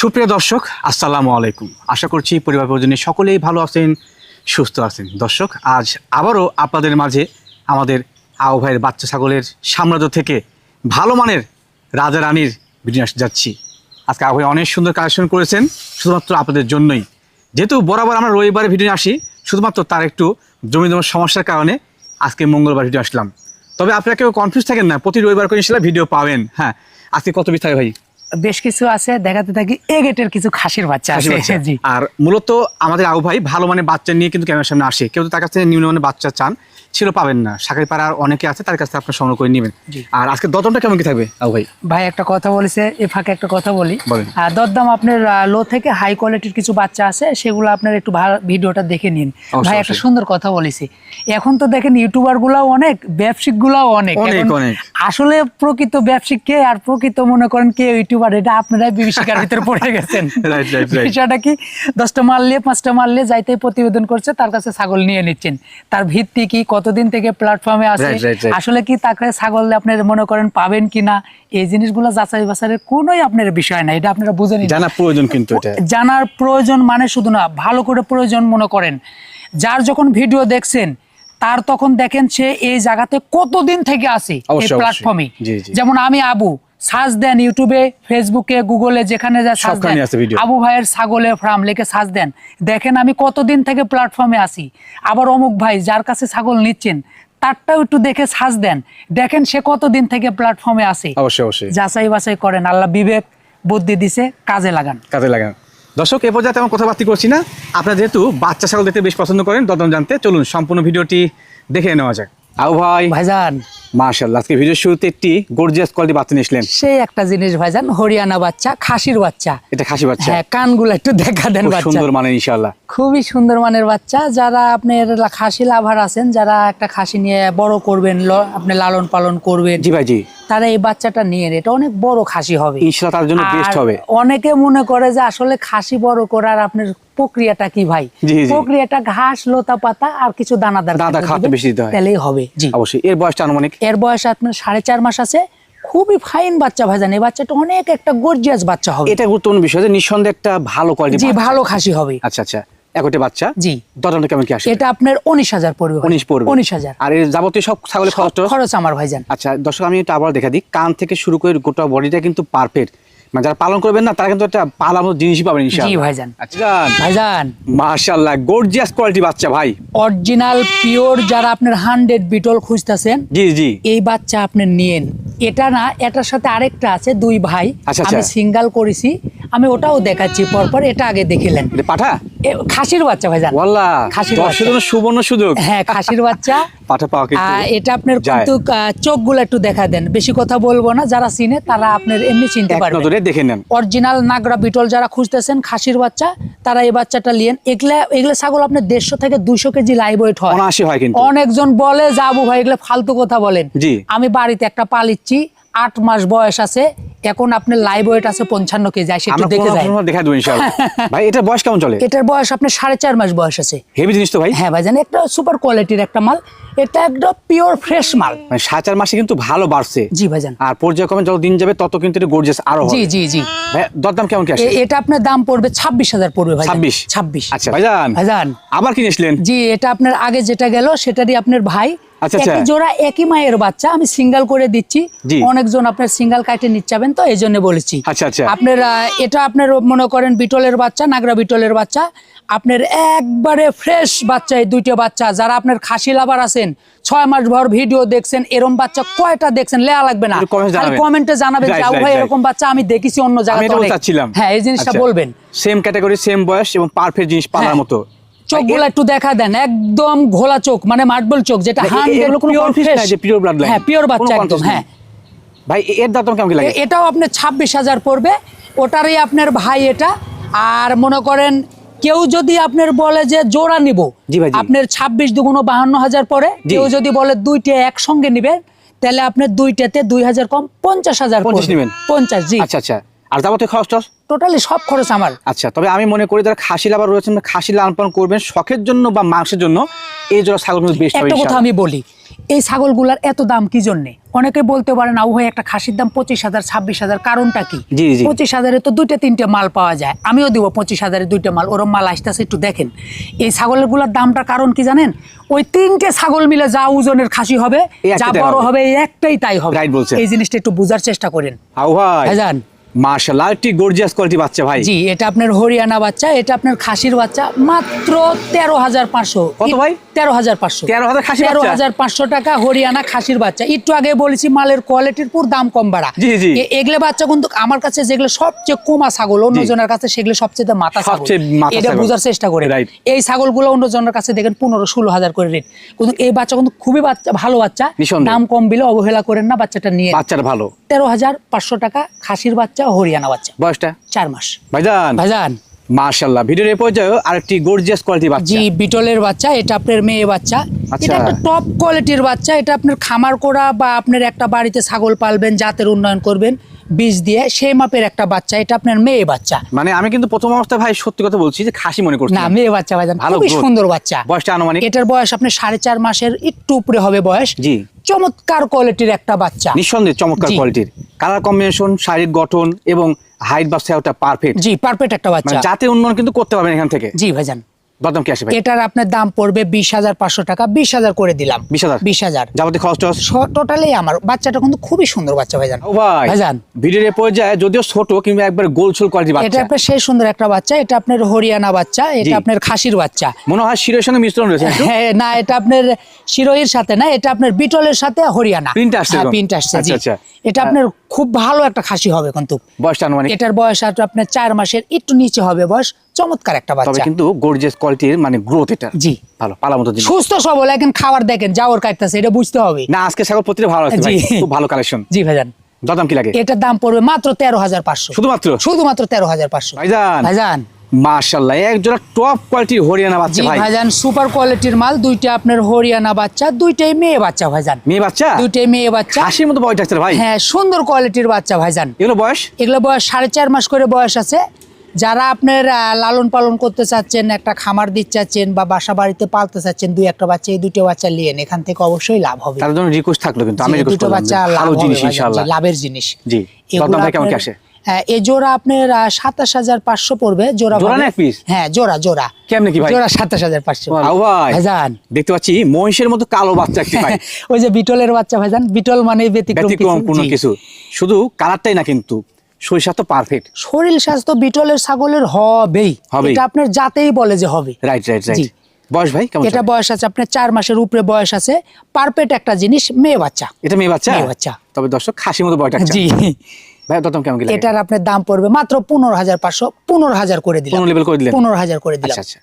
সুপ্রিয় দর্শক, আসসালামু আলাইকুম। আশা করছি পরিবার পরিজনের সকলেই ভালো আছেন, সুস্থ আছেন। দর্শক, আজ আবারও আপনাদের মাঝে আমাদের আও ভাইয়ের বাচ্চা ছাগলের সাম্রাজ্য থেকে ভালো মানের রাজা রানীর ভিডিও যাচ্ছি। আজকে আবু ভাই অনেক সুন্দর কালেকশন করেছেন, শুধুমাত্র আপনাদের জন্যই। যেহেতু বরাবর আমরা রবিবারে ভিডিও আসি, শুধুমাত্র তার একটু জমি জমার সমস্যার কারণে আজকে মঙ্গলবার ভিডিও আসলাম। তবে আপনারা কেউ কনফিউজ থাকেন না, প্রতি রবিবার করে ভিডিও পাবেন। হ্যাঁ আজকে কত পিস ভাই বেশ কিছু আছে দেখাতে থাকি এ গেটের কিছু খাসির বাচ্চা আছে। জি। আর মূলত আমাদের আবু ভাই ভালো মানে বাচ্চা নিয়ে কিন্তু ক্যামেরার সামনে আসে। কেউ তো তার কাছে নিম্ন মানে বাচ্চা চান ছিল পাবেন না। শাকারি পাড়ার অনেকে আছে তার কাছে আপনার সংগ্রহ করে নেবেন। আর আজকে দতনটা কেমন কি থাকবে ভাই? ভাই একটা কথা বলেছে এ ফাঁকে একটা কথা বলি। আর দরদাম আপনার লো থেকে হাই কোয়ালিটির কিছু বাচ্চা আছে সেগুলো আপনার একটু ভিডিওটা দেখে নিন। ভাই একটা সুন্দর কথা বলেছি। এখন তো দেখেন ইউটিউবার গুলাও অনেক ব্যবসায়িক গুলাও অনেক। আসলে প্রকৃত ব্যবসায়িক কে আর প্রকৃত মনে করেন কে ইউটিউবার এটা আপনারাই বিভীষিকার ভিতরে পড়ে গেছেন. বিষয়টা কি দশটা মারলে পাঁচটা মারলে যাইতে প্রতিবেদন করছে তার কাছে ছাগল নিয়ে নিচ্ছেন। তার ভিত্তি কি কতদিন থেকে প্ল্যাটফর্মে আছে. আসলে কি তাকে ছাগল আপনার মনে করেন পাবেন কিনা এই জিনিসগুলো যাচাই বাছাইয়ের কোনোই আপনার বিষয় না এটা আপনারা বুঝেন জানার জানা প্রয়োজন কিন্তু জানার প্রয়োজন মানে শুধু না ভালো করে প্রয়োজন মনে করেন যার যখন ভিডিও দেখছেন তার তখন দেখেন সে এই জায়গাতে কতদিন থেকে আসে এই। প্ল্যাটফর্মে। যেমন আমি আবু সার্চ দেন ইউটিউবে ফেসবুকে গুগলে যেখানে যা সার্চ দেন। আবু ভাইয়ের ছাগলের ফার্ম লিখে সার্চ দেন। দেখেন আমি কতদিন থেকে প্ল্যাটফর্মে আসি আবার অমুক ভাই যার কাছে ছাগল নিচ্ছেন তারটাও একটু দেখে সার্চ দেন। দেখেন সে কতদিন থেকে প্ল্যাটফর্মে আসে অবশ্যই অবশ্যই। যাচাই বাছাই করেন। আল্লাহ বিবেক বুদ্ধি দিছে কাজে লাগান। কাজে লাগান। দর্শক এ পর্যায়ে তেমন কথাবার্তা করছি না। আপনারা যেহেতু বাচ্চা ছাগল দেখতে বেশ পছন্দ করেন দতন জানতে চলুন সম্পূর্ণ ভিডিওটি দেখে নেওয়া যাক। আবু ভাই। ভাইজান। মার্শাল্লাহ আজকে ভিডিও শুরুতে একটি গর্জিয়াস কোয়ালিটি বাচ্চা নিয়ে আসলেন। সেই একটা জিনিস ভাইজান হরিয়ানা বাচ্চা খাসির বাচ্চা। এটা খাসি বাচ্চা? হ্যাঁ কানগুলো একটু দেখা দেন বাচ্চা। সুন্দর মানে ইনশাল্লাহ খুবই সুন্দর মানের বাচ্চা। যারা আপনার খাসি লাভার আছেন যারা একটা খাসি নিয়ে বড় করবেন আপনি লালন পালন করবেন। জি ভাই জি। তারা এই বাচ্চাটা নিয়ে এটা অনেক বড় খাসি হবে। তার জন্য বেস্ট হবে। অনেকে মনে করে যে আসলে খাসি বড় করার আপনার প্রক্রিয়াটা কি ভাই। প্রক্রিয়াটা ঘাস লতা পাতা আর কিছু দানাদার দানা খাদ্য খাদ্য বেশি দিতে হয়। তাহলেই হবে। জি। অবশ্যই। এর বয়সটা আনুমানিক? এর বয়স আপনার সাড়ে চার মাস আছে। খুবই ফাইন বাচ্চা ভাইজান এই বাচ্চাটা অনেক একটা গর্জিয়াস বাচ্চা হবে। এটা গুরুত্বপূর্ণ বিষয় যে নিঃসন্দেহে একটা ভালো কোয়ালিটি ভালো খাসি হবে। আচ্ছা আচ্ছা। একটা বাচ্চা জি। দরদামটা কেমন কি আসে? এটা আপনার উনিশ হাজার পড়বে উনিশ পড়বে। উনিশ হাজার। আর এর যাবতীয় সব ছাগলের খরচ? খরচ আমার ভাইজান। আচ্ছা দর্শক আমি এটা আবার দেখা দিই। কান থেকে শুরু করে গোটা বডিটা কিন্তু পারফেক্ট মানে যারা পালন করবেন না তারা কিন্তু একটা পালানো জিনিসই পাবেন জি ভাইজান। আচ্ছা ভাইজান। মাশাআল্লাহ গর্জিয়াস কোয়ালিটি বাচ্চা ভাই। অরিজিনাল পিওর যারা আপনার হান্ড্রেড বিটল খুঁজতেছেন জি জি। এই বাচ্চা আপনি নিয়েন। এটা না এটার সাথে আরেকটা আছে দুই ভাই। আচ্ছা, আমি আচ্ছা। সিঙ্গাল করেছি। আমি ওটাও দেখাচ্ছি পরপর এটা আগে দেখিলেন। পাঠা? খাসির বাচ্চা ওয়াল্লাহ খাসির বাচ্চা। সুবর্ণ সুযোগ। হ্যাঁ খাসির বাচ্চা। পাঠা পাওয়া এটা আপনার। কিন্তু চোখগুলো একটু দেখা দেন। বেশি কথা বলব না যারা চিনে তারা আপনার এমনি চিনতে এক পারবে নজরে দেখে নেন। অরিজিনাল নাগরা বিটল যারা খুঁজতেছেন খাসির বাচ্চা তারা এই বাচ্চাটা লিয়েন। এগুলা এগুলা ছাগল আপনার দেড়শো থেকে দুইশো কেজি লাইভ ওয়েট হয়। অনেকজন বলে যাব ভাই এগুলো ফালতু কথা বলেন। আমি বাড়িতে একটা পালিচ্ছি আট মাস বয়স আছে এখন আপনার লাইভ ওয়েট আছে পঞ্চান্ন কেজি আসে একটু দেখে যায় দেখা দেবো ইনশাআল্লাহ। ভাই এটা বয়স কেমন চলে? এটার বয়স আপনার সাড়ে চার মাস বয়স আছে। হেভি জিনিস তো ভাই। হ্যাঁ ভাই জানি একটা সুপার কোয়ালিটির একটা মাল এটা একদম পিওর ফ্রেশ মাল। মানে সাড়ে চার মাসে কিন্তু ভালো বাড়ছে। জি ভাইজান আর পর্যায়ক্রমে যত দিন যাবে তত কিন্তু এটা গর্জিয়াস আরও জি জি জি। ভাই দরদাম কেমন কি আসে? এটা আপনার দাম পড়বে ছাব্বিশ হাজার পড়বে ভাই 26? ছাব্বিশ? আচ্ছা ভাইজান ভাইজান আবার কি নিয়েছিলেন জি এটা আপনার আগে যেটা গেল সেটারই আপনার ভাই আচ্ছা, আচ্ছা। জোড়া একই মায়ের বাচ্চা। আমি সিঙ্গেল করে দিচ্ছি। অনেকজন আপনার সিঙ্গেল কাটে নিচ্ছাবেন তো এই জন্য বলেছি। আচ্ছা, আচ্ছা। আপনার এটা আপনার মনে করেন বিটলের বাচ্চা নাগরা বিটলের বাচ্চা। আপনার একবারে ফ্রেশ বাচ্চা এই দুইটা বাচ্চা। যারা আপনার খাসি লাভার আছেন ছয় মাস ভর ভিডিও দেখছেন এরকম বাচ্চা কয়টা দেখছেন লেয়া লাগবে না। কমেন্টে জানাবেন। Right, যে, আবু right, ভাই এরকম বাচ্চা আমি দেখেছি অন্য জায়গায় হ্যাঁ এই জিনিসটা বলবেন। সেম ক্যাটাগরি সেম বয়স এবং পারফেক্ট জিনিস পালার হ্যাঁ। মতো। চোখগুলো একটু দেখা দেন একদম ঘোলা চোখ মানে মার্বল চোখ যেটা bloodline? হ্যাঁ পিওর বাচ্চা একদম হ্যাঁ। ভাই এর দাম কেমন লাগে? এটাও আপনার ছাব্বিশ হাজার পড়বে ওটারই আপনার ভাই এটা। আর মনে করেন কেউ যদি আপনার বলে যে জোড়া নিব ভাই, আপনার ছাব্বিশ দুগুণ বাহান্ন হাজার পরে কেউ যদি বলে দুইটা একসঙ্গে নিবেন তাহলে আপনার দুইটাতে দুই হাজার কম পঞ্চাশ হাজার নিবেন? পঞ্চাশ জি। আচ্ছা আচ্ছা। আর যাবতীয় খরচ? টোটালি সব খরচ আমার। আচ্ছা তবে আমি মনে করি যারা খাসি লাভার রয়েছেন খাসি লালন করবেন শখের জন্য বা মাংসের জন্য। এই জোড়া ছাগল কিন্তু বেস্ট একটা কথা আমি বলি এই ছাগলগুলার এত দাম কি জন্যে? অনেকে বলতে আবু ভাই একটা খাসির দাম পঁচিশ হাজার ছাব্বিশ হাজার কারণটা কি। পঁচিশ হাজারে তো দুইটা তিনটে মাল পাওয়া যায়। আমিও দিব পঁচিশ হাজারে দুইটা মাল ওরম মাল আসতেছে একটু দেখেন। এই ছাগলগুলোর দামটা কারণ কি জানেন? ওই তিনটে ছাগল মিলে যা ওজনের খাসি হবে যা বড় হবে। একটাই তাই হবে। এই জিনিসটা একটু বোঝার চেষ্টা করেন। ভাই। ভাইজান মার্শাল্লাহ একটি গর্জিয়াস কোয়ালিটি বাচ্চা ভাই। জি এটা আপনার হরিয়ানা বাচ্চা এটা আপনার খাসির বাচ্চা মাত্র তেরো হাজার পাঁচশো। কত ভাই? তেরো হাজার পাঁচশো। 13,000 খাসির তেরো হাজার পাঁচশো টাকা হরিয়ানা খাসির বাচ্চা। একটু আগে বলেছি মালের কোয়ালিটির পুর দাম কম বাড়া। জি, জি। এগুলো বাচ্চা কিন্তু আমার কাছে যেগুলো সবচেয়ে কমা ছাগল অন্যজনের কাছে সেগুলো সবচেয়ে মাথা ছাগল। এটা বোঝার চেষ্টা করে। এই ছাগলগুলো অন্যজনের কাছে দেখেন পনেরো ষোলো হাজার করে রেট কিন্তু এই বাচ্চা কিন্তু খুবই বাচ্চা ভালো বাচ্চা। দাম কম বিলে অবহেলা করেন না বাচ্চাটা নিয়ে। বাচ্চার ভালো। তেরো হাজার পাঁচশো টাকা খাসির বাচ্চা হরিয়ানা বাচ্চা। বয়সটা? চার মাস। ভাইজান। ভাইজান। মার্শাল্লাহ ভিডিওর এই পর্যায়ে আরেকটি গর্জিয়াস কোয়ালিটি বাচ্চা। জি বিটলের বাচ্চা এটা আপনার মেয়ে বাচ্চা। আচ্ছা। এটা একটা টপ কোয়ালিটির বাচ্চা এটা আপনার খামার করা বা আপনার একটা বাড়িতে ছাগল পালবেন জাতের উন্নয়ন করবেন বীজ দিয়ে সেই মাপের একটা বাচ্চা এটা আপনার মেয়ে বাচ্চা। মানে আমি কিন্তু প্রথম অবস্থায় ভাই সত্যি কথা বলছি যে খাসি মনে করছি না মেয়ে বাচ্চা ভাইজান ভালো খুবই সুন্দর বাচ্চা। বয়সটা আনুমানিক? এটার বয়স আপনার সাড়ে চার মাসের একটু উপরে হবে বয়স। জি। চমৎকার কোয়ালিটির একটা বাচ্চা। নিঃসন্দেহে চমৎকার কোয়ালিটির কালার কম্বিনেশন শারীরিক গঠন এবং হাইট বা সেটা পারফেক্ট জি পারফেক্ট একটা মানে বাচ্চা। যাতে উন্নয়ন কিন্তু করতে পারবেন এখান থেকে। জি ভাইজান। দরদাম কি আসে ভাই? এটার আপনার দাম পড়বে বিশ হাজার পাঁচশো টাকা বিশ হাজার করে দিলাম। 20,000? বিশ হাজার। যাবতীয় খরচ টোটালি আমার বাচ্চাটা কিন্তু খুবই সুন্দর বাচ্চা ভাইজান। ভাই ভাইজান। ভিডিওর পর্যায়ে যদিও ছোট কিংবা একবার গোলছুল কোয়ালিটি এটা আপনার সেই সুন্দর একটা বাচ্চা এটা আপনার হরিয়ানা বাচ্চা এটা আপনার খাসির বাচ্চা। মনে হয় শিরের সঙ্গে মিশ্রণ রয়েছে হ্যাঁ না এটা আপনার শিরোহির সাথে না এটা আপনার বিটলের সাথে হরিয়ানা। Print আসছে হ্যাঁ প্রিন্ট আসছে আচ্ছা, আচ্ছা। এটা আপনার খুব ভালো একটা খাসি হবে কিন্তু। বয়সটা আনুমানিক? এটার বয়স আর আপনার চার মাসের একটু নিচে হবে বয়স চমৎকার একটা বাচ্চা। কিন্তু গর্জিয়াস কোয়ালিটির মানে গ্রোথ এটা। জি। ভালো পালা মতো সুস্থ সবল এখন খাবার দেখেন যাওয়ার কাটতেছে এটা বুঝতে হবে। না আজকে ছাগল প্রতিটা ভালো জি। খুব ভালো কালেকশন জি ভাইজান। দরদাম কি লাগে? এটার দাম পড়বে মাত্র তেরো হাজার পাঁচশো। শুধুমাত্র? শুধুমাত্র তেরো হাজার পাঁচশো। ভাইজান। ভাইজান। মাশাআল্লাহ এক জোড়া টপ কোয়ালিটির হরিয়ানা বাচ্চা জি ভাই। ভাইজান সুপার কোয়ালিটির মাল দুইটা আপনার হরিয়ানা বাচ্চা দুইটাই মেয়ে বাচ্চা ভাইজান। মেয়ে বাচ্চা? দুইটাই মেয়ে বাচ্চা। হাসির মতো বয়স আছে ভাই। হ্যাঁ সুন্দর কোয়ালিটির বাচ্চা ভাইজান। এগুলো বয়স? এগুলো বয়স সাড়ে চার মাস করে বয়স আছে। যারা আপনার লালন পালন করতে চাচ্ছেন একটা খামার দিতে চাচ্ছেন বা বাসা বাড়িতে পালতে চাচ্ছেন দুই একটা বাচ্চা এই দুটো বাচ্চা নিয়েন এখান থেকে অবশ্যই লাভ হবে। তার জন্য রিকোয়েস্ট থাকল কিন্তু আমি রিকোয়েস্ট করলাম বাচ্চা ভালো জিনিস ইনশাআল্লাহ। লাভের জিনিস। জি ভাই কেমন কি আসে? হ্যাঁ, এই জোড়া আপনার সাতাশ হাজার পাঁচশো পড়বে জোড়া জোড়া না piece? হ্যাঁ জোড়া জোড়া। কেমনে কি ভাই? জোড়া সাতাশ হাজার পাঁচশো। ভাইজান। দেখতে পাচ্ছি মহিষের মতো কালো বাচ্চা একটি ভাই। ওই যে বিটলের বাচ্চা ভাইজান বিটল মানে ব্যতিক্রম। কোনো কিছু। শুধু কালারটাই না কিন্তু শরীর স্বাস্থ্য পারফেক্ট শরীর স্বাস্থ্য বিটলের ছাগলের হবেই। এটা আপনার জাতেই বলে যে হবে। রাইট রাইট রাইট বয়স ভাই কেমন এটা বয়স আছে আপনার চার মাসের উপরে বয়স আছে। পারফেক্ট একটা জিনিস মেয়ে বাচ্চা। এটা মেয়ে বাচ্চা? মেয়ে বাচ্চা। তবে দর্শক খাসি মতো বয়টা জি। ভাই কেমন এটার আপনার দাম পড়বে মাত্র পনেরো হাজার পাঁচশো পনেরো হাজার করে দিলাম। পনেরো করে দিলেন? পনেরো হাজার করে দিলাম। আচ্ছা আচ্ছা।